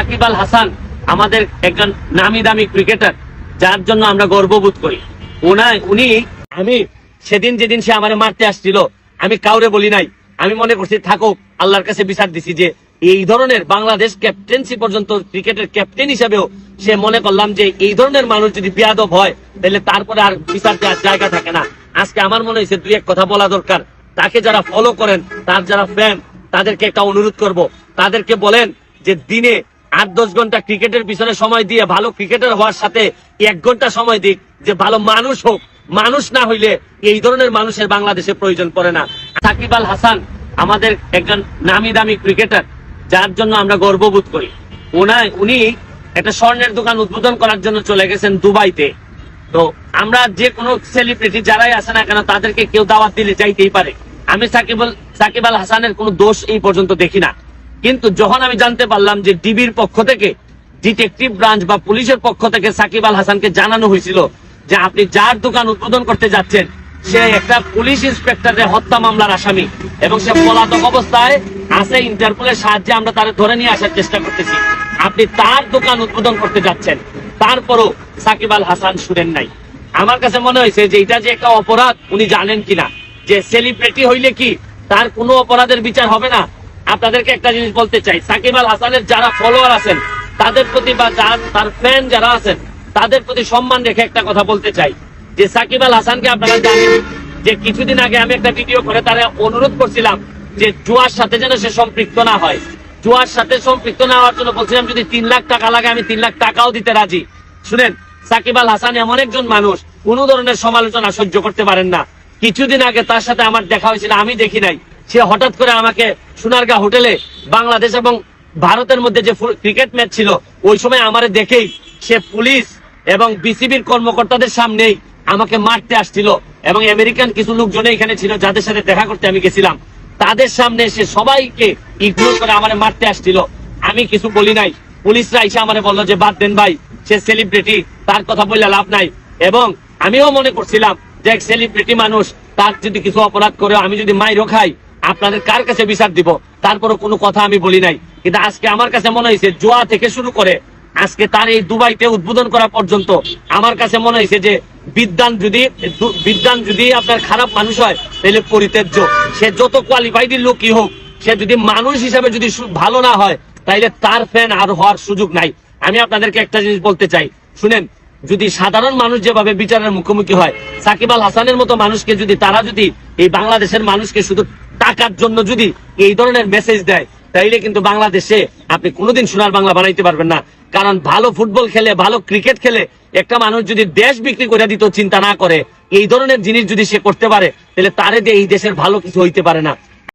সাকিব আল হাসান আমাদের একজন নামি দামি ক্রিকেটার যার জন্য আমরা গর্ববোধ করি। ওনায় উনি আমি সেদিন যেদিন সে আমারে মারতে আসছিল, আমি কাউরে বলি নাই। আমি মনে করছি থাকুক আল্লাহর কাছে বিচার দিছি যে এই ধরনের বাংলাদেশ ক্যাপ্টেন্সি পর্যন্ত ক্রিকেটের ক্যাপ্টেন হিসেবেও সে মনে করলাম যে এই ধরনের মানুষ যদি বিয়াদব হয়, তাহলে তারপরে আর বিচার দেওয়ার জায়গা থাকে না। আজকে আমার মনে হয়েছে, দুই এক কথা বলা দরকার। তাকে যারা ফলো করেন, তার যারা ফ্যান তাদেরকে একটা অনুরোধ করব। তাদেরকে বলেন যে দিনে আট, দশ ঘণ্টা ক্রিকেটের পিছনে সময় দিয়ে, ভালো ক্রিকেটার হওয়ার সাথে এক ঘণ্টা সময় দিক, যে ভালো মানুষ হোক। মানুষ না হইলে এই ধরনের মানুষের বাংলাদেশে প্রয়োজন পড়ে না। সাকিব আল হাসান আমাদের একজন নামি দামি ক্রিকেটার, যার জন্য আমরা গর্ববোধ করি। ওনায় উনি একটা স্বর্ণের দোকান উদ্বোধন করার জন্য চলে গেছেন দুবাইতে। তো আমরা যে কোনো সেলিব্রিটি যারাই আসে না কেন, তাদেরকে কেউ দাওয়াত দিলে যাইতেই পারে। আমি সাকিব সাকিব আল হাসানের কোনো দোষ এই পর্যন্ত দেখি না। কিন্তু যখন আমি জানতে পারলাম যে ডিবির পক্ষ থেকে ডিটেকটিভ ব্রাঞ্চ বা পুলিশের পক্ষ থেকে সাকিব আল হাসানকে জানানো হয়েছিল যে আপনি যার দোকান উদ্বোধন করতে যাচ্ছেন, সে একটা পুলিশ ইন্সপেক্টরের হত্যা মামলার আসামি এবং সে পলাতক অবস্থায় আছে ইন্টারপোলের সাহায্যে, আমরা তার ধরে নিয়ে আসার চেষ্টা করতেছি। আপনি তার দোকান উদ্বোধন করতে যাচ্ছেন, তারপরও সাকিব আল হাসান শুনেন নাই। আমার কাছে মনে হয়েছে যে এটা যে একটা অপরাধ, উনি জানেন কিনা। যে সেলিব্রিটি হইলে কি তার কোনো অপরাধের বিচার হবে না? আপনাদেরকে একটা জিনিস বলতে চাই। সাকিব আল হাসানের যারা ফলোয়ার আছেন, তাদের প্রতি বা তার ফ্যান যারা আছেন, তাদের প্রতি সম্মান রেখে একটা কথা বলতে চাই। যে সাকিব আল হাসানকে আপনারা জানেন যে কিছুদিন আগে আমি একটা ভিডিও করে তারা অনুরোধ করছিলাম যে জুয়ার সাথে যেন সে সম্পৃক্ত না হয়। জুয়ার সাথে সম্পৃক্ত না হওয়ার জন্য বলছিলাম, যদি তিন লাখ টাকা লাগে, আমি তিন লাখ টাকাও দিতে রাজি। শুনেন, সাকিব আল হাসান এমন একজন মানুষ, কোন ধরনের সমালোচনা সহ্য করতে পারেন না। কিছুদিন আগে তার সাথে আমার দেখা হয়েছিল, আমি দেখি নাই। সে হঠাৎ করে আমাকে সোনারগাঁ হোটেলে বাংলাদেশ এবং ভারতের মধ্যে যে ক্রিকেট ম্যাচ ছিল, ওই সময় আমার দেখেই সে পুলিশ এবং বিসিবির কর্মকর্তাদের সামনেই আমাকে মারতে আসছিল এবং আমেরিকান কিছু লোকজন এখানে ছিল যাদের সাথে দেখা করতে আমি গেছিলাম। তাদের সামনে সে সবাইকে ইগনোর করে আমার মারতে আসছিল। আমি কিছু বলি নাই। পুলিশরা এসে আমার বলল যে, বাদ দেন ভাই, সে সেলিব্রিটি তার কথা বললে লাভ নাই। এবং আমিও মনে করছিলাম যে, এক সেলিব্রিটি মানুষ, তার যদি কিছু অপরাধ করে, আমি যদি মাইরও খাই আপনাদের কার কাছে বিচার দিব? তারপরও কোনো কথা আমি বলি নাই। কিন্তু আজকে আমার কাছে মনে হয়েছে, জোয়া থেকে শুরু করে আজকে তার এই দুবাইতে উদ্বোধন করা পর্যন্ত আমার কাছে মনে হয়েছে যে বিদ্যান যদি বিদ্যান যদি আপনার খারাপ মানুষ হয়, তাহলে পরিত্যাজ্য। সে যত কোয়ালিফাইড লোকই হোক, সে যদি মানুষ হিসাবে যদি ভালো না হয় তাইলে তার ফ্যান আর হওয়ার সুযোগ নাই। আমি আপনাদেরকে একটা জিনিস বলতে চাই। শুনেন, যদি সাধারণ মানুষ যেভাবে বিচারের মুখোমুখি হয়, সাকিব আল হাসানের মতো মানুষকে যদি, তারা যদি এই বাংলাদেশের মানুষকে শুধু টাকার জন্য যদি এই ধরনের মেসেজ দেয়, তাইলে কিন্তু বাংলাদেশে আপনি কোনোদিন সোনার বাংলা বানাইতে পারবেন না। কারণ ভালো ফুটবল খেলে, ভালো ক্রিকেট খেলে একটা মানুষ যদি দেশ বিক্রি করে দিত চিন্তা না করে, এই ধরনের জিনিস যদি সে করতে পারে তাহলে তারে দিয়ে এই দেশের ভালো কিছু হইতে পারে না।